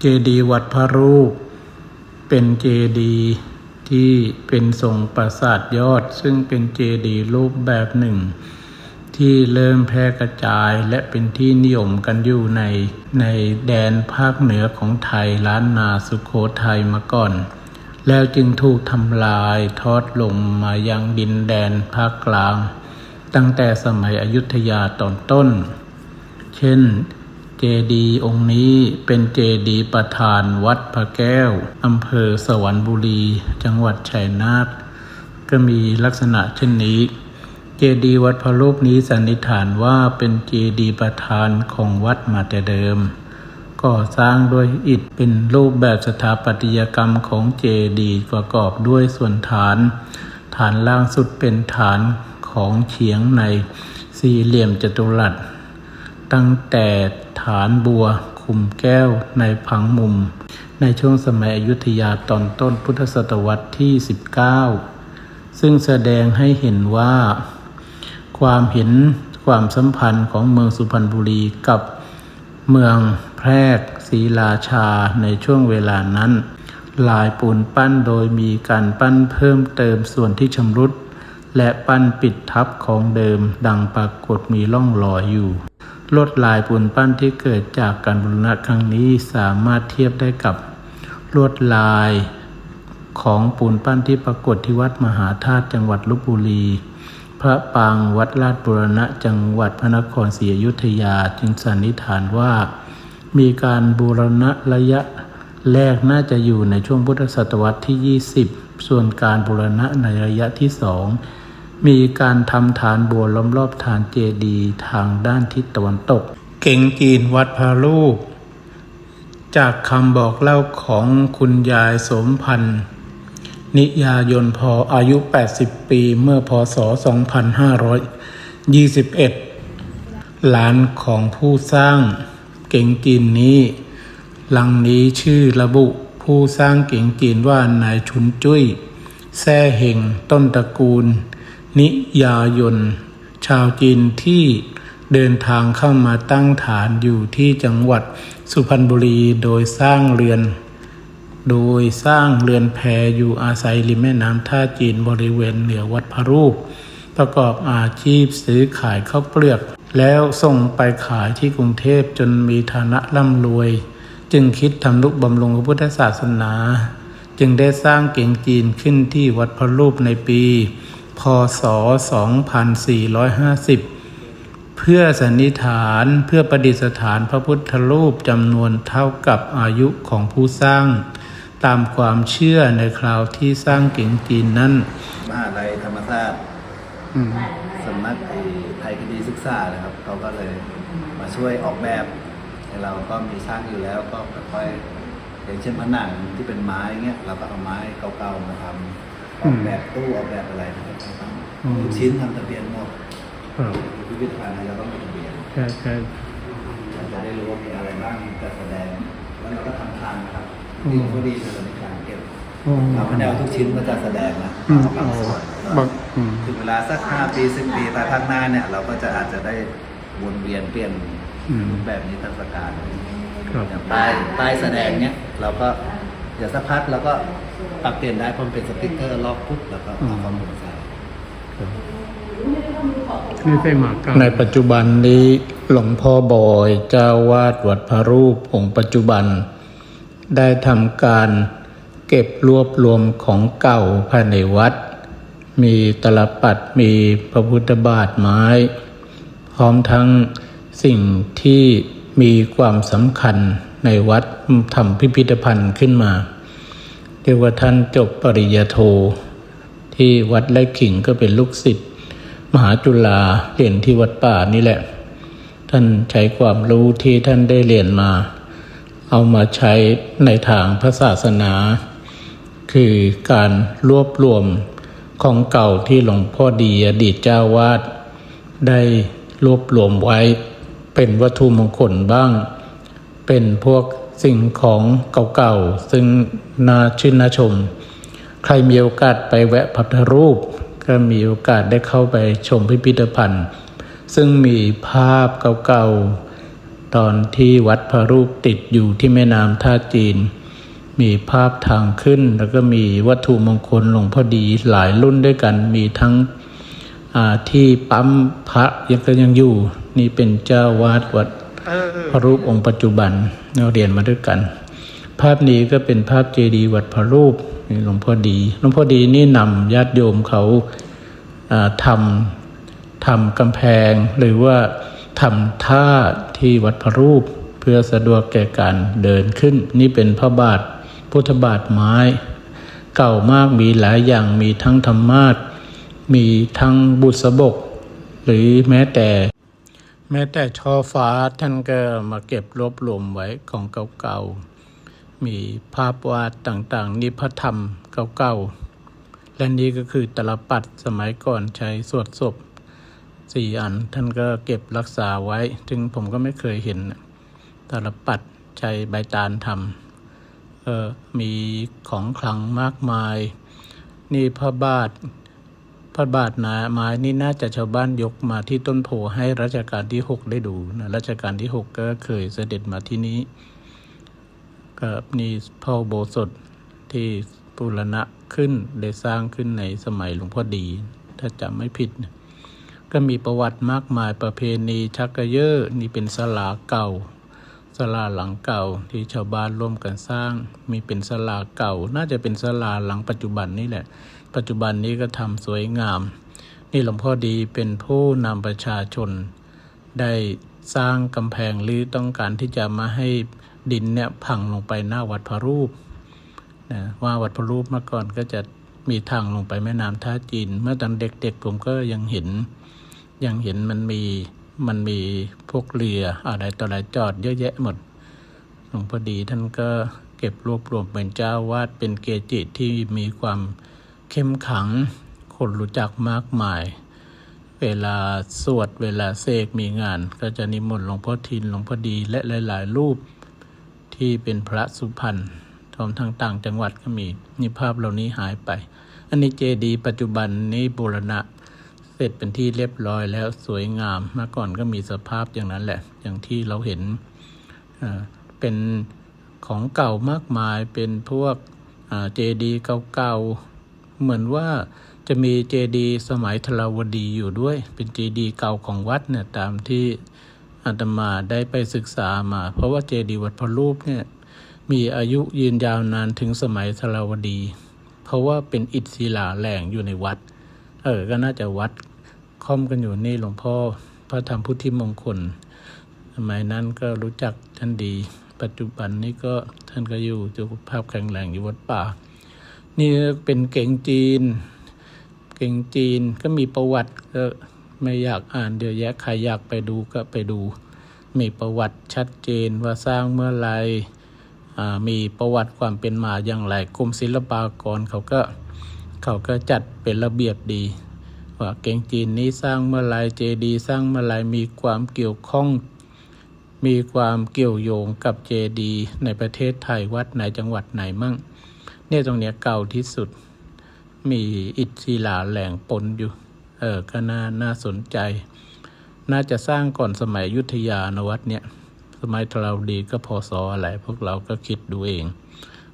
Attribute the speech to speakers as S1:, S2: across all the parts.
S1: เจดีย์วัดพระรูป เป็นเจดีย์ที่เป็นทรงปราสาทยอด ซึ่งเป็นเจดีย์รูปแบบหนึ่ง ที่เริ่มแพร่กระจายและเป็นที่นิยมกันอยู่ในในแดนภาคเหนือของไทยล้านนาสุโขทัยมาก่อน แล้วจึงถูกทำลายทอดลงมายังดินแดนภาคกลาง ตั้งแต่สมัยอยุธยาตอนต้น เช่น เจดีย์องค์นี้เป็นเจดีย์ประธานวัดพระแก้ว อำเภอสวรรณบุรี จังหวัดชัยนาทก็มีลักษณะเช่นนี้ เจดีย์วัดพระรูปนี้สันนิษฐานว่าเป็นเจดีย์ประธานของวัดมาแต่เดิม ก่อสร้างด้วยอิฐเป็นรูปแบบสถาปัตยกรรมของเจดีย์ประกอบด้วยส่วนฐาน ฐานล่างสุดเป็นฐานของเฉียงในสี่เหลี่ยมจัตุรัส ตั้งแต่ฐานบัวคุมแก้วในผังมุม ในช่วงสมัยอยุธยาตอนต้นพุทธศตวรรษที่ 19 ซึ่งแสดงให้เห็นว่า ความเห็นความสัมพันธ์ของเมืองสุพรรณบุรีกับเมืองแพรกศรีราชาในช่วงเวลานั้น ลายปูนปั้นโดยมีการปั้นเพิ่มเติมส่วนที่ชำรุดและปั้นปิดทับของเดิมดังปรากฏมีร่องรอยอยู่ ลวดลายปูนปั้นที่เกิดจากการบูรณะครั้งนี้สามารถเทียบได้กับลวดลายของปูนปั้นที่ปรากฏที่วัดมหาธาตุจังหวัดลบบุรี พระปางวัดลาดบุรณะจังหวัดพระนครศรีอยุธยาจึงสันนิษฐานว่า มีการบูรณะระยะแรกน่าจะอยู่ในช่วงพุทธศตวรรษที่ 20 ส่วนการบูรณะในระยะที่สอง มีการทำฐานบัวล้อมรอบฐานเจดีย์ทางด้านทิศตะวันตก เก่งจีนวัดพระรูปจากคำบอกเล่าของคุณยายสมพันธ์นิยายนพออายุ 80 ปีเมื่อพศ 2521 หลานของผู้สร้างเก่งจีนนี้ หลังนี้ชื่อระบุผู้สร้างเก่งจีนว่านายชุนจุ้ยแซ่เฮงต้นตระกูล นิยายน ชาวจีนที่เดินทางเข้ามาตั้งฐานอยู่ที่จังหวัดสุพรรณบุรีโดยสร้างเรือน โดยสร้างเรือนแพอยู่อาศัยริมแม่น้ำท่าจีนบริเวณเหนือวัดพระรูป ประกอบอาชีพซื้อขายข้าวเปลือก แล้วส่งไปขายที่กรุงเทพจนมีฐานะร่ำรวย จึงคิดทำนุบำรุงพระพุทธศาสนา จึงได้สร้างเก่งจีนขึ้นที่วัดพระรูปในปี พศ 2450 เพื่อสันนิษฐานเพื่อประดิษฐานพระพุทธรูปจำนวนเท่ากับอายุของผู้สร้าง ตามความเชื่อในคราวที่สร้างเก่งจีนนั้น
S2: มหาลัยธรรมศาสตร์สำนักไทยคดีศึกษานะครับเขาก็เลยมาช่วยออกแบบให้เราก็มีช่างอยู่แล้วก็ค่อยๆอย่างเช่นผนังที่เป็นไม้เงี้ยเราก็เอาไม้เก่าๆมาทำ ออกแบบตู้ออกแบบอะไรนะครับท
S1: อืมำ
S2: ทุกชิ้นทำทะเบียนหมด
S1: ครับ
S2: พิพิธภัณฑ์เราต้องมีทะเบียน
S1: ใช่ใช่
S2: เราจะได้รู้ว่ามีอะไรบ้างจัดแสดงแล้วเราก็ทำทางนะครับ
S1: อืม
S2: ที่เขาดีในในการเก็บ
S1: อืม
S2: เราไม่ได้เอาทุกชิ้นมาจัดแสดงนะ
S1: อืม
S2: เอาบางส่วน
S1: บางอืม
S2: ถึงเวลาสักห้าปีสิบปีภายภาคหน้าเนี่ย เราก็จะอาจจะได้วนเวียนเปลี่ยน
S1: อืม
S2: แบบนี้เทรรศกาล
S1: ครับ
S2: อย่างป้ายป้ายแสดงเนี่ยเราก็เดี๋ยวสักพักเราก็ ปรับเปลี่ยนได้เพราะมันเป็นสติ๊กเกอร์ล็อกปุ๊บแล้วก็เอาข้อมูลใส่
S3: ไม่ใช่หมากเก่า
S1: ในปัจจุบันนี้หลวงพ่อบอยเจ้าวาดวัดพระรูปองค์ปัจจุบัน ได้ทำการเก็บรวบรวมของเก่าภายในวัด มีตลปัดมีพระพุทธบาทไม้ พร้อมทั้งสิ่งที่มีความสำคัญในวัดทำพิพิธภัณฑ์ขึ้นมา เรียกว่าท่านจบปริญญาโท ที่วัดไร่ขิงก็เป็นลูกศิษย์มหาจุฬาเรียนที่วัดป่านี่แหละ ท่านใช้ความรู้ที่ท่านได้เรียนมา เอามาใช้ในทางพระศาสนา คือการรวบรวมของเก่าที่หลวงพ่อดีอดีตเจ้าวาดได้รวบรวมไว้เป็นวัตถุมงคลบ้าง เป็นพวกสิ่งของเก่าๆ ซึ่งน่าชื่นน่าชม ใครมีโอกาสไปแวะพัทรูป ก็มีโอกาสได้เข้าไปชมพิพิธภัณฑ์ ซึ่งมีภาพเก่าๆ ตอนที่วัดพระรูปติดอยู่ที่แม่น้ำท่าจีน มีภาพทางขึ้น แล้วก็มีวัตถุมงคลหลวงพ่อดีหลายรุ่นด้วยกัน มีทั้งที่ปั๊มพระยังก็ยังอยู่ นี่เป็นเจ้าวาดวัด ระรูปองค์ปัจจุบันเราเรียนมาด้วยกัน ภาพนี้ก็เป็นภาพเจดีย์วัดพระรูปนี่หลวงพ่อดีหลวงพ่อดีนี่นำญาติโยมเขาอ่าทำทำกำแพง หรือว่าทำท่าที่วัดพระรูป เพื่อสะดวกแก่การเดินขึ้น นี่เป็นพระบาทพุทธบาทไม้ เก่ามากมีหลายอย่างมีทั้งธรรมาสมีทั้งบุษบก หรือแม้แต่ แม้แต่ช่อฟ้าท่านก็มาเก็บรวบรวมไว้ของเก่าๆ มีภาพวาดต่างๆ นิพธรรมเก่าๆ และนี่ก็คือตลปัดสมัยก่อนใช้สวดศพสี่อันท่านก็เก็บรักษาไว้ ถึงผมก็ไม่เคยเห็นตลปัดใช้ใบตาลทำออมีของขลังมากมาย นี่พระบาท พระบาทนาไม้นี่น่าจะชาวบ้านยกมาที่ต้นโพให้รัชกาลที่หกได้ดูนะรัชกาลที่หกก็เคยเสด็จมาที่นี้ก็นี่พ่อโบสถที่ปุรณะขึ้นได้สร้างขึ้นในสมัยหลวงพ่อดี ถ้าจำไม่ผิด ก็มีประวัติมากมายประเพณีชักกระเยอะนี่เป็นศาลาเก่า ศาลาหลังเก่าที่ชาวบ้านร่วมกันสร้าง มีเป็นศาลาเก่า น่าจะเป็นศาลาหลังปัจจุบันนี่แหละ ปัจจุบันนี้ก็ทำสวยงาม นี่หลวงพ่อดีเป็นผู้นำประชาชน ได้สร้างกำแพงหรือต้องการที่จะมาให้ดินเนี่ยพังลงไปหน้าวัดพระรูปนะว่าวัดพระรูปเมื่อก่อนก็จะมีทางลงไปแม่น้ำท่าจีน เมื่อตอนเด็กๆผมก็ยังเห็นยังเห็นมันมี มันมีพวกเรืออะไรต่ออะไรจอดเยอะแยะหมดหลวงพ่อดีท่านก็เก็บรวบรวมเป็นเจ้าวาดเป็นเกจิที่มีความเข้มขัง คนรู้จักมากมาย เวลาสวดเวลาเสกมีงาน ก็จะนิมนต์หลวงพ่อทินหลวงพ่อดีและหลาย ๆ รูปที่เป็นพระสุพรรณรวมทั้งต่างจังหวัดก็มีนี่ภาพเหล่านี้หายไป อันนี้เจดีย์ปัจจุบันนี้บูรณะ เสร็จเป็นที่เรียบร้อยแล้วสวยงามเมื่อก่อนก็มีสภาพอย่างนั้นแหละ อย่างที่เราเห็นเป็นของเก่ามากมายเป็นพวกเจดีย์เก่าๆเหมือนว่าจะมีเจดีย์สมัยธราวดีอยู่ด้วย เป็นเจดีย์เก่าของวัดเนี่ยตามที่อาตมาได้ไปศึกษามา เพราะว่าเจดีย์วัดพระรูปเนี่ยมีอายุยืนยาวนานถึงสมัยธราวดี เพราะว่าเป็นอิฐศิลาแหล่งอยู่ในวัด เออ ก็น่าจะวัดค่อมกันอยู่นี่หลวงพ่อพระธรรมพุทธิมงคล สมัยนั้นก็รู้จักท่านดี ปัจจุบันนี้ก็ท่านก็อยู่สุขภาพแข็งแรงอยู่วัดป่า นี่เป็นเก่งจีน เก่งจีนก็มีประวัติก็ไม่อยากอ่านเดี๋ยวแยะใครอยากไปดูก็ไปดู มีประวัติชัดเจนว่าสร้างเมื่อไหรอ่ามีประวัติความเป็นมาอย่างไรกรมศิลปากรเขาก็ เขาก็จัดเป็นระเบียบดี ว่าเก่งจีนนี้สร้างเมื่อไรเจดีสร้างเมื่อไรมีความเกี่ยวข้อง มีความเกี่ยวโยงกับเจดีในประเทศไทยวัดไหนจังหวัดไหนมั่ง เนี่ยตรงเนี้ยเก่าที่สุด มีอิฐศิลาแหลงปนอยู่ เออก็น่าน่าสนใจ น่าจะสร้างก่อนสมัยยุทธยานวัดเนี่ยสมัยธราวดีก็พอสออะไร พวกเราก็คิดดูเอง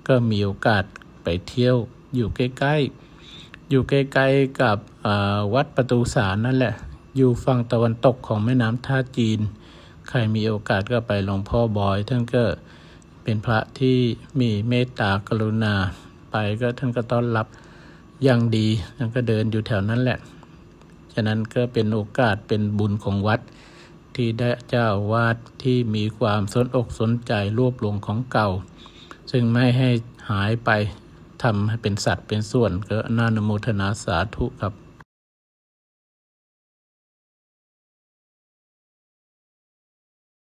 S1: ก็มีโอกาสไปเที่ยวอยู่ใกล้ ๆ อยู่ใกล้ๆกับวัดประตูสารนั่นแหละ อยู่ฝั่งตะวันตกของแม่น้ำท่าจีน ใครมีโอกาสก็ไปหลวงพ่อบอย ท่านก็เป็นพระที่มีเมตตากรุณา ไปก็ท่านก็ต้อนรับอย่างดีท่านก็เดินอยู่แถวนั้นแหละ ฉะนั้นก็เป็นโอกาสเป็นบุญของวัดที่ได้เจ้าอาวาดที่มีความสนอกสนใจรวบรวมของเก่า ซึ่งไม่ให้หายไป ทำให้เป็นสัตว์เป็นส่วนก็นาอนุโมทนาสาธุครับ